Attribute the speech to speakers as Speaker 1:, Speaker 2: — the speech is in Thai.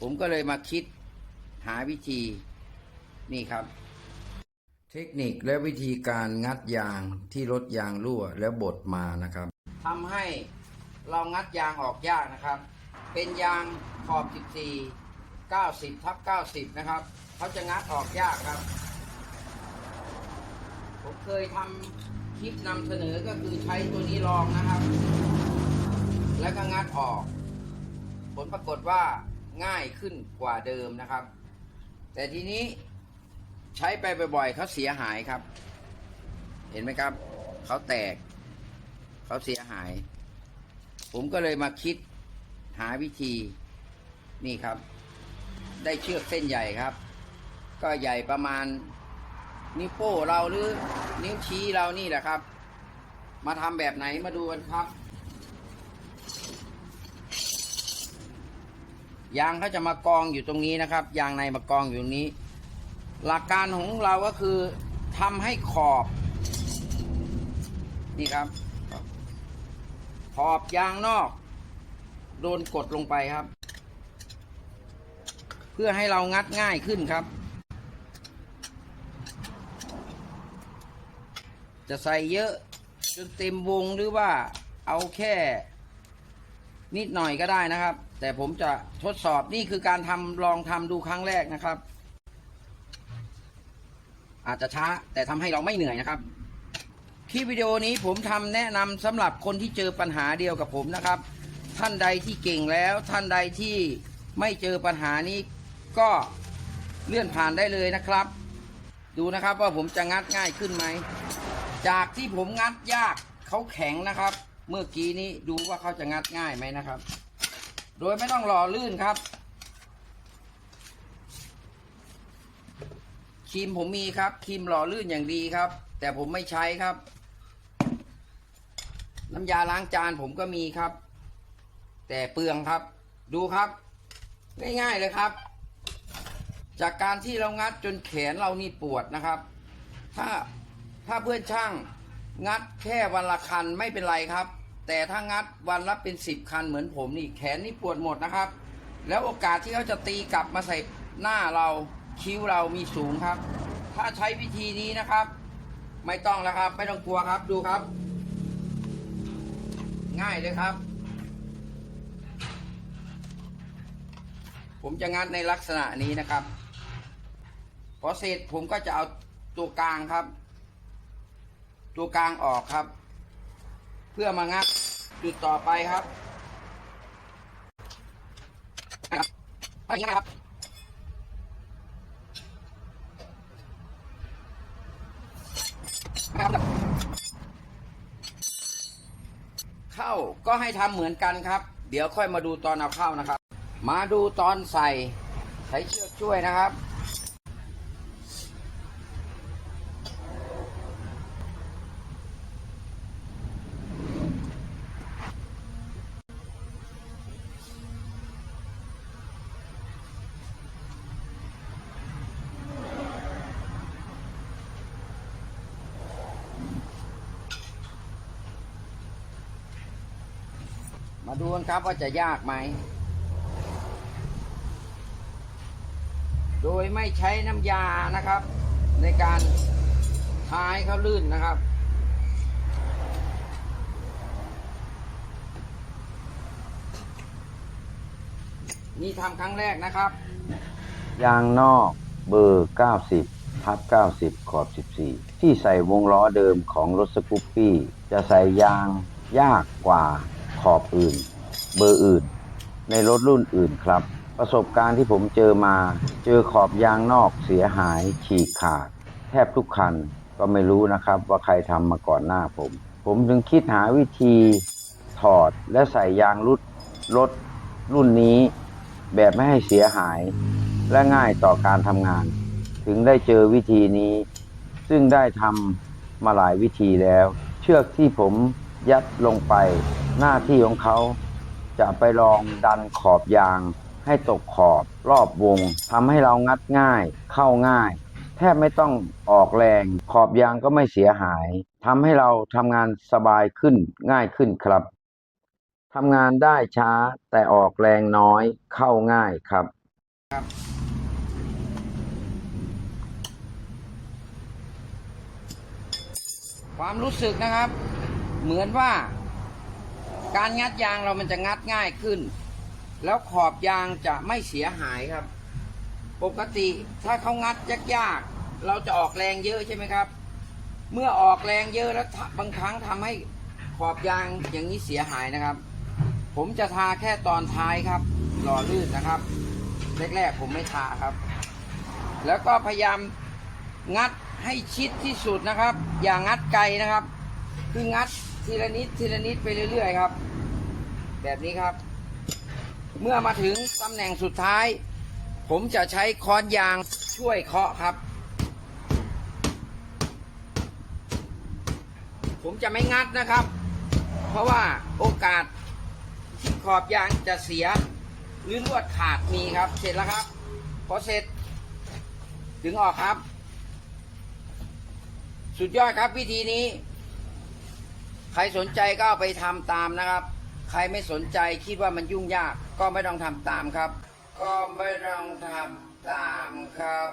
Speaker 1: ผมก็เลยมาคิดหาวิธีนี่ครับ เทคนิคและวิธีการงัดยางที่รถยางรั่วแล้วบดมานะครับทำให้เรางัดยางออกยากนะครับ เป็นยางขอบ 14 90ทับ90 นะครับ เขาจะงัดออกยากครับ ผมเคยทำคลิปนำเสนอก็คือใช้ตัวนี้ลองนะครับ แล้วก็งัดออก ผลปรากฏว่า ง่ายขึ้นกว่าเดิมนะครับ แต่ทีนี้ใช้ไปบ่อยๆเขาเสียหายครับ เห็นไหมครับ เขาแตก เขาเสียหาย ผมก็เลยมาคิดหาวิธีนี่ครับ ได้เชือกเส้นใหญ่ครับ ก็ใหญ่ประมาณนิ้วโป้เราหรือนิ้วชี้เรานี่แหละครับ มาทำแบบไหนมาดูกันครับ ยางเขาจะมากองอยู่ตรงนี้นะครับ ยางในมากองอยู่นี้ หลักการของเราก็คือทำให้ขอบ นี่ครับ ขอบยางนอก โดนกดลงไปครับ เพื่อให้เรางัดง่ายขึ้นครับ จะใส่เยอะจนเต็มวงหรือว่าเอาแค่ นิดหน่อยก็ได้นะครับ แต่ผมจะทดสอบนี่คือการทำลองทำดูครั้งแรกนะครับ อาจจะช้าแต่ทำให้เราไม่เหนื่อยนะครับ คลิปวิดีโอนี้ผมทำแนะนำสำหรับคนที่เจอปัญหาเดียวกับผมนะครับ ท่านใดที่เก่งแล้ว ท่านใดที่ไม่เจอปัญหานี้ก็เลื่อนผ่านได้เลยนะครับ ดูนะครับว่าผมจะงัดง่ายขึ้นไหม จากที่ผมงัดยากเขาแข็งนะครับ เมื่อกี้นี้ดูว่าเขาจะงัดง่ายไหมนะครับ โดยไม่ต้องรอลื่นครับครีมผมมีครับครีมหล่อลื่นอย่างดีครับ แต่ผมไม่ใช้ครับ น้ำยาล้างจานผมก็มีครับ แต่เปลืองครับ ดูครับ ง่ายๆเลยครับ จากการที่เรางัดจนแขนเรานี่ปวดนะครับ ถ้าถ้าเพื่อนช่างงัดแค่วันละคันไม่เป็นไรครับ แต่ถ้างัดวันละเป็นสิบคันเหมือนผมนี่แขนนี่ปวดหมดนะครับ แล้วโอกาสที่เขาจะตีกลับมาใส่หน้าเราคิ้วเรามีสูงครับ ถ้าใช้วิธีนี้นะครับ ไม่ต้องแล้วครับ ไม่ต้องกลัวครับดูครับ ง่ายเลยครับ ผมจะงัดในลักษณะนี้นะครับพอเสร็จผมก็จะเอาตัวกลางครับ ตัวกลางออกครับ พื่อมางัดจุดต่อไปครับไปอย่างนี้นะครับเข้าก็ให้ทำเหมือนกันครับ เดี๋ยวค่อยมาดูตอนเอาเข้านะครับ มาดูตอนใส่ใช้เชือกช่วยนะครับ มาดูกันครับว่าจะยากไหม โดยไม่ใช้น้ำยานะครับ ในการท้ายเขาลื่นนะครับนี่ทำครั้งแรกนะครับ
Speaker 2: ยางนอกเบอร์ 90ทับ90 ขอบ 14 ที่ใส่วงล้อเดิมของรถสกูปปี้ จะใส่ยางยากกว่า ขอบอื่น เบอร์อื่น ในรถรุ่นอื่นครับ ประสบการณ์ที่ผมเจอมา เจอขอบยางนอกเสียหายฉีกขาด แทบทุกคันก็ไม่รู้นะครับว่าใครทำมาก่อนหน้าผม ผมจึงคิดหาวิธีถอดและใส่ยางรุดรถรุ่นนี้ แบบไม่ให้เสียหาย และง่ายต่อการทำงาน ถึงได้เจอวิธีนี้ ซึ่งได้ทำมาหลายวิธีแล้ว เชือกที่ผม ยัดลงไป หน้าที่ของเขา จะไปลองดันขอบยาง ให้ตกขอบรอบวงทำให้เรางัดง่าย เข้าง่าย แทบไม่ต้องออกแรง ขอบยางก็ไม่เสียหายทำให้เราทำงานสบายขึ้นง่ายขึ้นครับทำงานได้ช้าแต่ออกแรงน้อยเข้าง่ายครับ
Speaker 1: ครับ ความรู้สึกนะครับ เหมือนว่า การงัดยางเรามันจะงัดง่ายขึ้น แล้วขอบยางจะไม่เสียหายครับ ปกติถ้าเขางัดยากๆเราจะออกแรงเยอะใช่ไหมครับ เมื่อออกแรงเยอะแล้วบางครั้งทำให้ขอบยางอย่างนี้เสียหายนะครับ ผมจะทาแค่ตอนท้ายครับหล่อลื่นนะครับแรกๆผมไม่ทาครับ แล้วก็พยายามงัดให้ชิดที่สุดนะครับ อย่างงัดไกลนะครับ คืองัด ทีละนิดทีละนิดไปเรื่อยๆครับ แบบนี้ครับ เมื่อมาถึงตำแหน่งสุดท้าย ผมจะใช้ค้อนยางช่วยเคาะครับ ผมจะไม่งัดนะครับ เพราะว่าโอกาสที่ขอบยางจะเสียหรือลวดขาดมีครับ เสร็จแล้วครับพอเสร็จถึงออกครับ สุดยอดครับวิธีนี้ ใครสนใจก็เอาไปทำตามนะครับ ใครไม่สนใจคิดว่ามันยุ่งยากก็ไม่ต้องทำตามครับ ก็ไม่ต้องทำตามครับ